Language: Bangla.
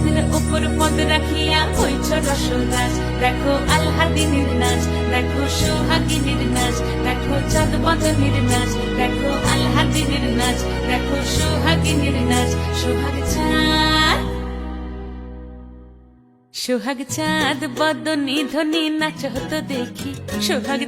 পদের উপর পদ রাখিয়া হইছ রসরাজ দেখো আল্লাদিনীর নাচ, দেখো সোহাগিনীর নাচ, দেখো চাঁদ বদনীর নাচ, দেখো আল্লাদিনীর নাচ, দেখো সোহাগিনীর নাচ। সোহাগ সোহাগ চাঁদ বদনী ধ্বনি নাচ হতো দেখি। সোহাগ